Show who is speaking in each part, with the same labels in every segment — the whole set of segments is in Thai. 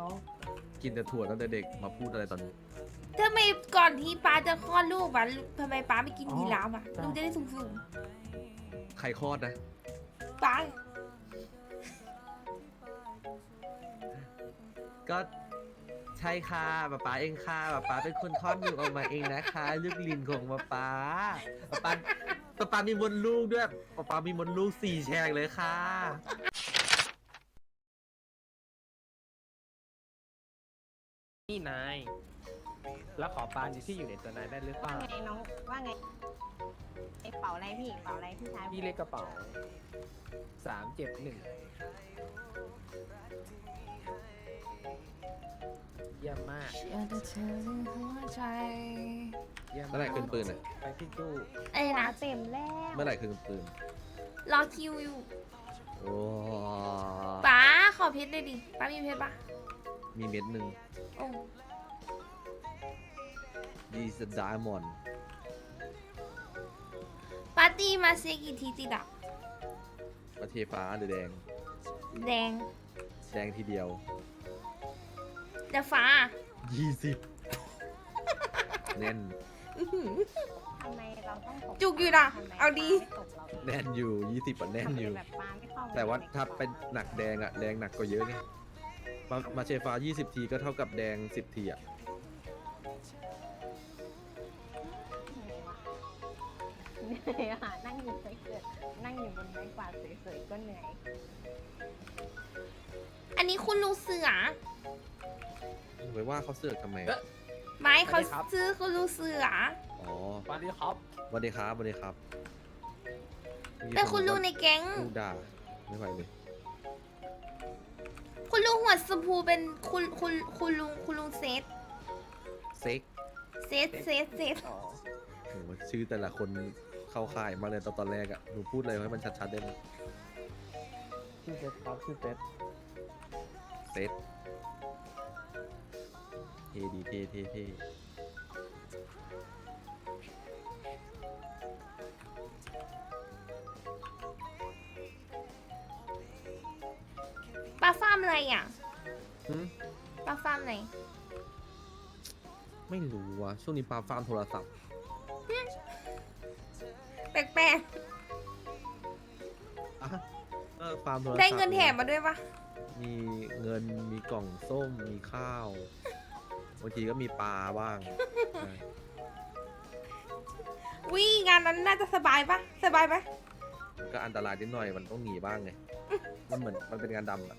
Speaker 1: ร้อง
Speaker 2: กินแต่ถั่วตั้งแต่เด็กมาพูดอะไรตอนนี้
Speaker 3: ทำไมก่อนที่ป้าจะคลอดลูกว่ะทำไมป้าไม่กินยีราฟอะลูกจะได้สูง
Speaker 2: ใครคลอดนะ
Speaker 3: ป้า
Speaker 2: ก็ใช่ค่ะป๊าป๊าเองค่ะป๊าป๊าเป็นคนคลอดลูกออกมาเองนะคะลูกลินของป๊าป๊าป๊าป๊ามีมดลูกด้วยป๊าป๊ามีมดลูกสี่แฉกเลยค่ะ
Speaker 1: นี่นาย แล้วขอปานอยู่ที่อยู่ในตัวนายได้หรือเป
Speaker 4: ว่า
Speaker 1: ล่า
Speaker 4: ไงน้องว่าไงไอเป๋าอะไรพี่เป๋าอะไรพี่ชาย
Speaker 1: พี่เลขกระเป๋าสามเจ็ดหนึ่งเยี่ยมมาก
Speaker 3: อยากจะเจอถึงหัวใจ
Speaker 1: เยี่ยมมาก
Speaker 2: เมื่อไหร่คืนปืนอะ
Speaker 1: ไปที่ตู้
Speaker 3: เอ้ยนะ
Speaker 4: เต็มแล้ว
Speaker 2: เมื่อไหร่คืนปืน
Speaker 3: รอคิวอยู่
Speaker 2: โอ้
Speaker 3: ป๋าขอเพชรเลยดิป๋ามีเพชรปะ
Speaker 2: มีเม็ดหนึ่ง He's a diamond
Speaker 3: ปาร์ตี้มาเซกี่ทีจีดอะ
Speaker 2: ประเทศฟ้าหรือแดง
Speaker 3: แดง
Speaker 2: แดงทีเดียว
Speaker 3: แต่ฟ้า
Speaker 2: ยี่สิบแน่น
Speaker 4: ทำไมเราต้องต
Speaker 3: จุกอยู่นะเอาดี
Speaker 2: แน่นอยู่ยี่สิบอะแน่นอยู่
Speaker 4: แต่
Speaker 2: ว่าถ้าเป็นหนักแดงอะแดงหนักกว่าเยอะไง มามาเชฟ้า20 ทีก็เท่ากับแดง 10 ทีอะ
Speaker 4: เหนื่อยอะนั่งอยู่ไม่เกิดนั่งอยู่บนไม้กวาดสวยๆก็เหนื่อย
Speaker 3: อันนี้คุณลุงเสือ
Speaker 2: ไว้ว่าเขาเสือทำไม
Speaker 3: ไม่เขาซื้อคุณลุงเสือ
Speaker 2: อ๋อ
Speaker 1: สวัสดีครับ
Speaker 2: สวันดีครับสวันดีครับ
Speaker 3: เป็นคุณลุงในแก๊ง
Speaker 2: ลูด่าไม่ไหวเลย
Speaker 3: คุณลุงหัวสพูเป็นคุณคุณคุณลุงคุณลุงเซต
Speaker 2: เซ็
Speaker 3: เซตเซตเซต
Speaker 2: โหชื่อแต่ละคนเข้าข่ายมาเลยตอนตอนแรกอะหนูพูดอะไรให้มันชัดๆได้ไหม
Speaker 1: ชื่อเซตครับชื่อเซต
Speaker 2: เซตเท่ดีเท่เท่เท่
Speaker 3: อะไรอะปลาฟาร์มไหน
Speaker 2: ไม่รู้ว่ะช่วงนี้ปลาฟาร์มโทรศัพท์
Speaker 3: แปลก
Speaker 2: แปลเฟาร์ม
Speaker 3: ได้เงินแถมมาด้วยปะ
Speaker 2: มีเงินมีกล่องส้มมีข้าวบางทีก็มีปลาบ้าง
Speaker 3: วิ่งานนั้นน่าจะสบายปะสบายปะ
Speaker 2: ก็อันตรายนิดหน่อยมันต้องหนีบ้างไงมันเหมือนมันเป็นงานดำอะ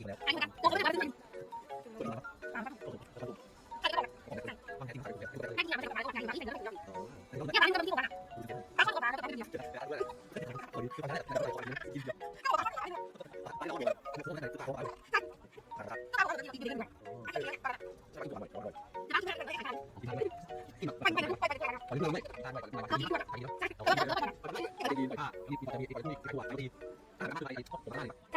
Speaker 3: อี
Speaker 2: กแล้ว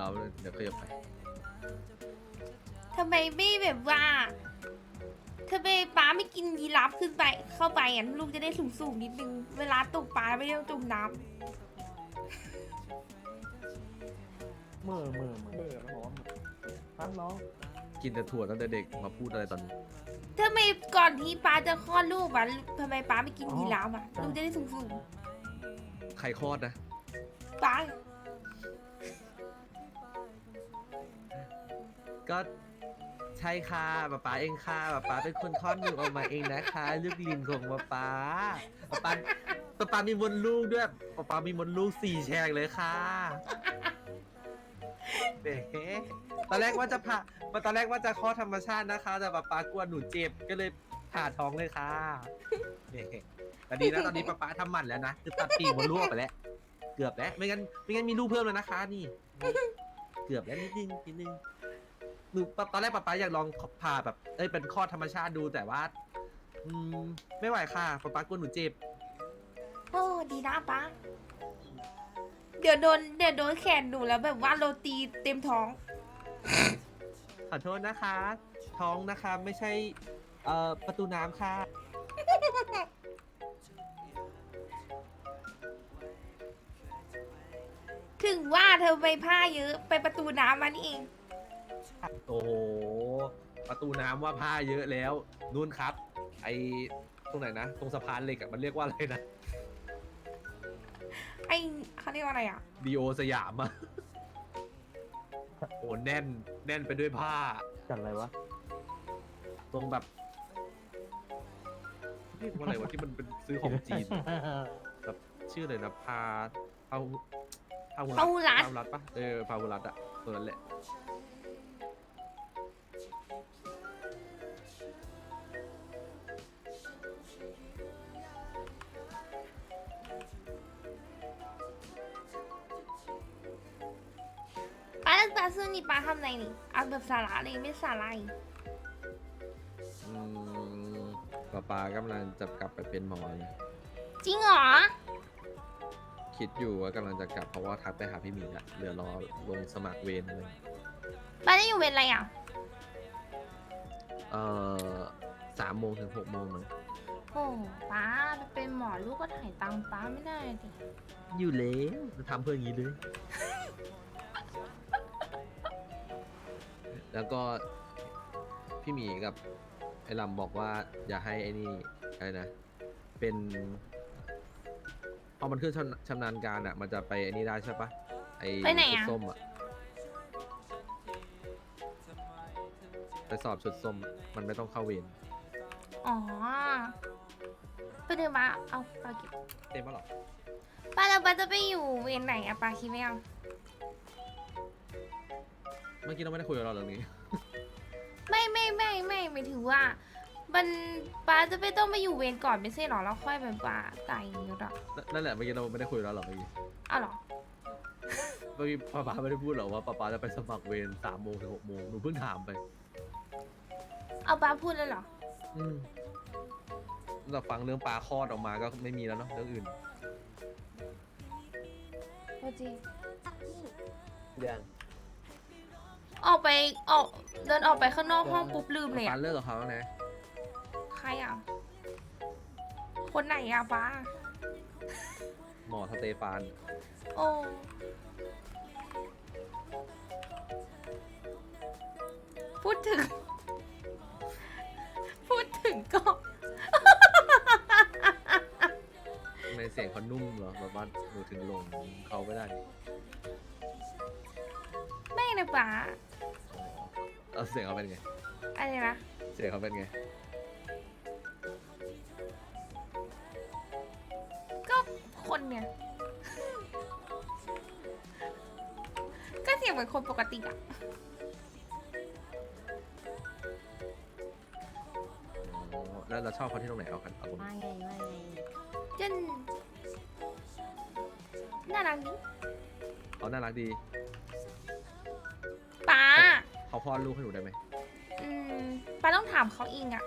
Speaker 2: รอเดี๋ยวขยับไป
Speaker 3: ทำไมไม่แบบว่าทำไมป้าไม่กินยีราฟขึ้นไป เข้าไปอะลูกจะได้สูงสูงนิดนึง เวลาตกปลาไม่ได้จมน้
Speaker 5: เมื่อเมื่อเมื่อเมื่อมันบอกว่าท่าน้อง
Speaker 2: กินแต่ถั่วตั้งแต่เด็กมาพูดอะไรตอนนี้
Speaker 3: ทำไมก่อนที่ป้าจะคลอดลูกอะทำไมป้าไม่กินยีราฟอะลูกจะได้สูงสูง
Speaker 2: ใครคลอดนะ
Speaker 3: ป้า
Speaker 2: ก็ใช่ค่ะป๊าป๊าเองค่ะป๊าป๊าเป็นคนคลอดหนูออกมาเองนะคะลูกลินของป๊าป๊าป๊าป๊าป๊าป๊ามีมดลูกด้วยป๊าป๊ามีมดลูกสี่แฉกเลยค่ะเบ๊ตอนแรกว่าจะผ่าตอนแรกว่าจะคลอดธรรมชาตินะคะ แต่ป๊าป๊ากลัวหนูเจ็บก็เลยผ่าท้องเลยค่ะเบ๊ตอนนี้นะตอนนี้ป๊าป๊าทำหมันแล้วนะคือตัดปีกมดลูกออกไปแล้ว เกือบแล้วไม่งั้นไม่งั้นมีลูกเพิ่มแล้วนะคะ นี่ เกือบแล้วนิดนึงนิดนึง หนูตอนแรกป๊าป๊าอยากลองผ่าแบบเอ้ยเป็นคลอดธรรมชาติดูแต่ว่าอืมไม่ไหวค่ะป๊าป๊ากลัวหนูเจ็บ
Speaker 3: โอ้ดีนะป้าเดี๋ยวโดนเดี๋ยวโดนแขนหนูแล้วแบบว่าโรตีเต็มท้อง
Speaker 2: ขอโทษนะคะ ท้องนะคะไม่ใช่เอ่อประตูน้ำค่ะ
Speaker 3: ถึงว่าเธอไปผ้าเยอะไปประตูน้ำมานี่เอง
Speaker 2: โอ้โห ประตูน้ำว่าผ้าเยอะแล้ว นู่นครับ ไอตรงไหนนะ ตรงสะพานเหล็กอะมันเรียกว่าอะไรนะ
Speaker 3: ไอเขาเรียกว่าอะไรอะ
Speaker 2: ดีโอสยามอะโอ้แน่น แน่นไปด้วยผ้า
Speaker 5: จัดอะไรวะ
Speaker 2: ตรงแบบเรียกว่าอะไรวะที่มันเป็นซื้อของจีน แบบชื่ออะไรนะพาพาหุพาหุ
Speaker 3: พาหุรัต
Speaker 2: พาหุรัตปะเออพาหุรัตอะตัวนั้นแหละ
Speaker 3: นี่ป้าทำอะไรนี่เอาแบบสาระเลยไม่สาระอีก
Speaker 2: อืมป้าปากำลังจะกลับไปเป็นหมอเลย
Speaker 3: จริงเหรอ
Speaker 2: คิดอยู่ว่ากำลังจะกลับเพราะว่าทักไปหาพี่หมีอะเหลือรอลงสมัครเวรเลย
Speaker 3: ป้าได้อยู่เวรอะไรอะ
Speaker 2: เอ่อสามโมงถึงหกโมงมั้ง
Speaker 3: โอ้ป้าเป็นหมอลูกก็ถ่ายตังค์ป้าไม่ได้ดิ
Speaker 2: อยู่แล้วทำเพื่ออย่างนี้เลย แล้วก็พี่หมีกับไอ้ลำบอกว่า อย่าให้ไอ้นี่อะไรนะ เป็นพอมันขึ้นชำชำนาญการอะ มันจะไปไอ้นี่ได้ใช่ปะไอ้
Speaker 3: ไปไหน
Speaker 2: ชุด
Speaker 3: อะ
Speaker 2: ส้มอะไปสอบชุดส้มอะมันไม่ต้องเข้าเวร
Speaker 3: อ๋อไปเดินมาเอาป้าเก็บ
Speaker 2: เต็มปะหรอ
Speaker 3: ป้าแล้วป้าจะไปอยู่เวรไหนอะป้าคิดไม่เอา
Speaker 2: เมื่อกี้เราไม่ได้คุยกับเราเรื่องนี้
Speaker 3: ไม่ไม่ไม่ไม่หมายถึงว่า มันป้าจะไม่ต้องไปอยู่เวรก่อนไม่ใช่หรอแล้วค่อยเป็นป้าตายอย่างเงี้ยหรอ
Speaker 2: นั่นนั่นแหละเมื่อกี้เราไม่ได้คุยกับเราหรอกเมื่อกี้
Speaker 3: อ้าวเหรอ
Speaker 2: เมื่อกี้ป้าป๊าไม่ได้พูดหรอกว่าป้าป๊าจะไปสมัครเวรสามโมงถึงหกโมงหนูเพิ่งถามไป
Speaker 3: เอาป้าพูดแล้วเหรอ
Speaker 2: อืมเราฟังเรื่องปลาคลอดออกมาก็ไม่มีแล้วเนาะเรื่องอื่น
Speaker 3: โอจี
Speaker 5: เรื่อง
Speaker 3: ออกไปออกเดินออกไปข้างนอกห้องปุ๊บลืมเลย
Speaker 2: ปา
Speaker 3: อะ
Speaker 2: เลิกกับเขาแล้วนะ
Speaker 3: ใครอะคนไหนอะป้า
Speaker 2: หมอสเตฟาน
Speaker 3: โอ้พูดถึง พูดถึงก็
Speaker 2: ในเสียงเขานุ่มเหรอแบบว่าหนูถึงหลงเขาไม่ได้
Speaker 3: ไม่นะป้า
Speaker 2: อ๋อ เอาเสียงเขาเป็นไง
Speaker 3: อะไรนะ
Speaker 2: เสียงเขาเป็นไง
Speaker 3: ก็คนเนี่ย ก็เสียงเหมือนคนปกติอะ
Speaker 2: อ๋อแล้วเราชอบเขาที่ตรงไหนเอากันเอาคน
Speaker 4: ว่าไงว่าไง
Speaker 3: จนน่ารักดิ
Speaker 2: เขาน่ารักดี
Speaker 3: ป้า
Speaker 2: เขาคลอดลูกให้หนูได้ไหม
Speaker 3: อืมป้าต้องถามเขาเองอะ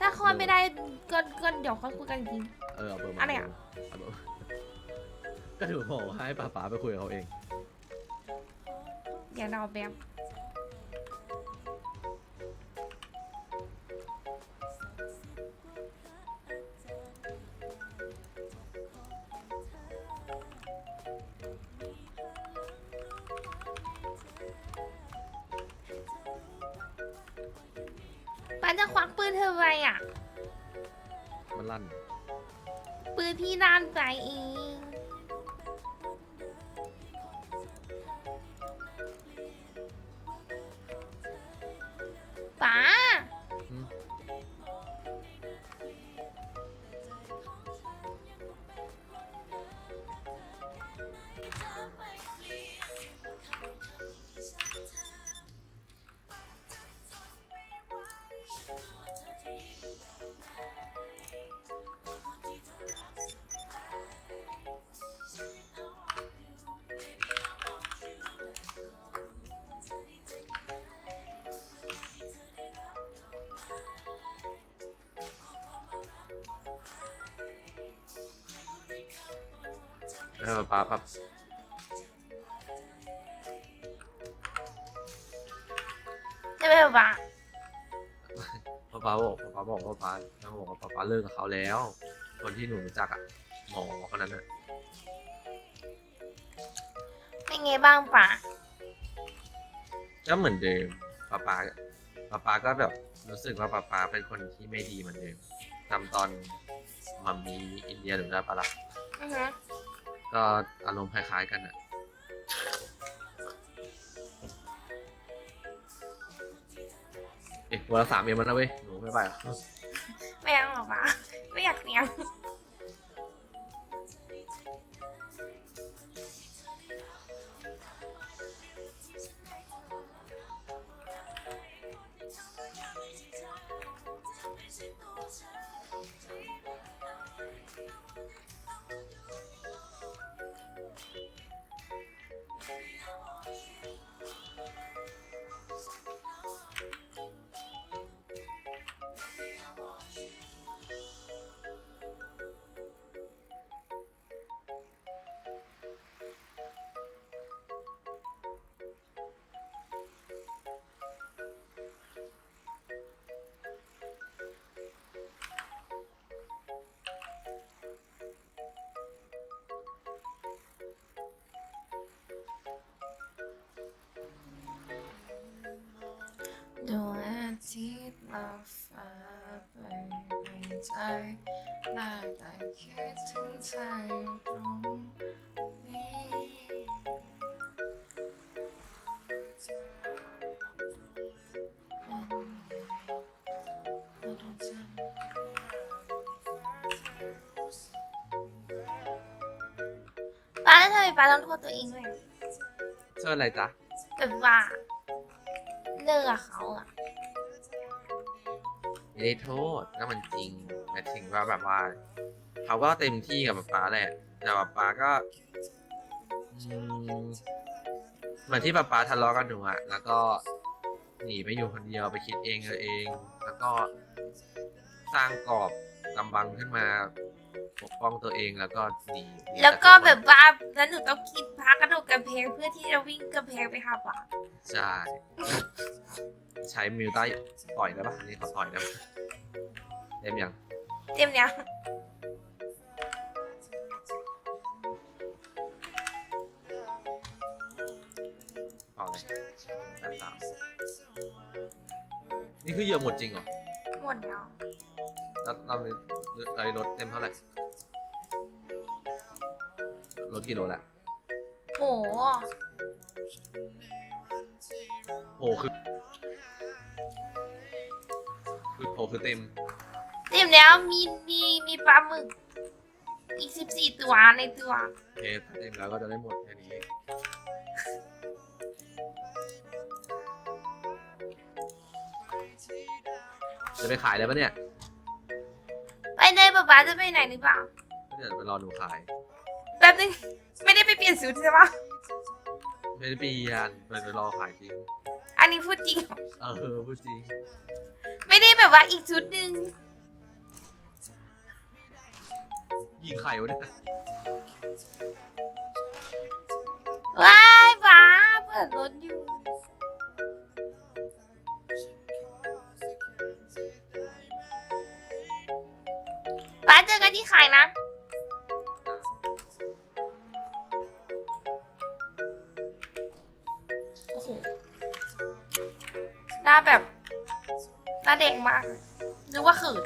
Speaker 3: ถ้าคลอดไม่ได้ก็ก็เดี๋ยวค่อยคุยกันอีกที
Speaker 2: เออเอาเบอร์มา
Speaker 3: อะไรอะ
Speaker 2: เอาเบอร์ก็ถือบอกว่าให้ป้าป๋าไปคุยกับเขาเอง
Speaker 3: เดี๋ยวเราแบบ ป้าจะควักปืนเธอไว้อะ
Speaker 2: มันลั่น
Speaker 3: ปืนพี่ด้านไปเอง
Speaker 2: เออป๊าป๊า
Speaker 3: ใช่ไหมป๋า
Speaker 2: ป๊าป๊าบอกป๊าป๊าบอกว่าป๊าป๊าบอกว่าป๊าป๊าเลิกกับเขาแล้ว คนที่หนูรู้จักอะหมอคนนั้นอะ
Speaker 3: เป็นไงบ้างป๋า
Speaker 2: ก็เหมือนเดิมป๊าป๊าป๊าป๊าก็แบบรู้สึกว่าป๊าป๊าเป็นคนที่ไม่ดีเหมือนเดิมทำตอนมัมมีอินเดียหรือได้ปะล่ะ
Speaker 3: อือฮึ
Speaker 2: ก็อารมณ์คล้ายๆกันอะเอ๊ะวันละสามเอ็มแล้วนะเว้ยหนูไม่ไปหรอ
Speaker 3: ไม่เอาหรอกป๋าไม่อยากเลี้ยง ดวงอาทิตย์ลับฟ้าไปในใจได้แต่คิดถึงเธออยู่ตรงนี้ป้าแล้วทำไมป้าต้องโทษตัวเองด้วย
Speaker 2: เชื่ออะไรจ๊ะ
Speaker 3: แบบว่า เลิกกับเขาอะ
Speaker 2: ไม่ได้โทษก็มันจริงหมายถึงว่าแบบว่าเขาก็เต็มที่กับป๊าป๊าแหละแต่ป๊าป๊าก็อืมเหมือนที่ป๊าป๊าทะเลาะกันหนูอะแล้วก็หนีไปอยู่คนเดียวไปคิดเองเออเอง แล้วก็สร้างกรอบกำบังขึ้นมา ปกป้องตัวเองแล้วก็หนีหนี
Speaker 3: แล้วก็
Speaker 2: จาก
Speaker 3: แบบว่าแล้วหนูต้องคิดพากระโดดกำแพงเพื่อที่จะวิ่งกำแพงไปหาป๋า
Speaker 2: ใช่ ใช้มิวใต้ต่อยได้ปะอันนี่เขาต่อยได้ปะเต็มยัง
Speaker 3: เต็มเนี้ย
Speaker 2: เอาเลยแปดสามนี่คือเหยื่อหมดจริงเหรอ
Speaker 3: หมดแล้ว
Speaker 2: แล้วเราเลยเลยลดเต็มเท่าไหร่ ลดกี่โลแหละ
Speaker 3: โห
Speaker 2: โหคือคือโหคือเต็ม
Speaker 3: เต็มแล้วมีมีมีปลาหมึก อีกสิบสี่ตัวในตัว
Speaker 2: โอเคถ้าเต็มแล้วก็จะได้หมดแค่นี้ จะไปขายเลยปะเนี่ย
Speaker 3: ไปเลยป๊าป๊าจะไปไหนหรือเปล่า
Speaker 2: เดี๋ยวไปรอหนูขาย
Speaker 3: แป๊บนึงไม่ได้ไปเปลี่ยนสูตรใช่ปะ
Speaker 2: ไม่ได้เปลี่ยนไปไปรอขายจริง
Speaker 3: อันนี้พูดจริงเหรอ
Speaker 2: เออพูดจริง
Speaker 3: ไม่ได้แบบว่าอีกชุดหนึ่ง
Speaker 2: ยิงไข่วะเนี่ย
Speaker 3: ว้ายป๊าเปิดรถอยู่ป๊าเจอกันที่ขายนะ แบบหน้าเด็กมากหรือว่าขืด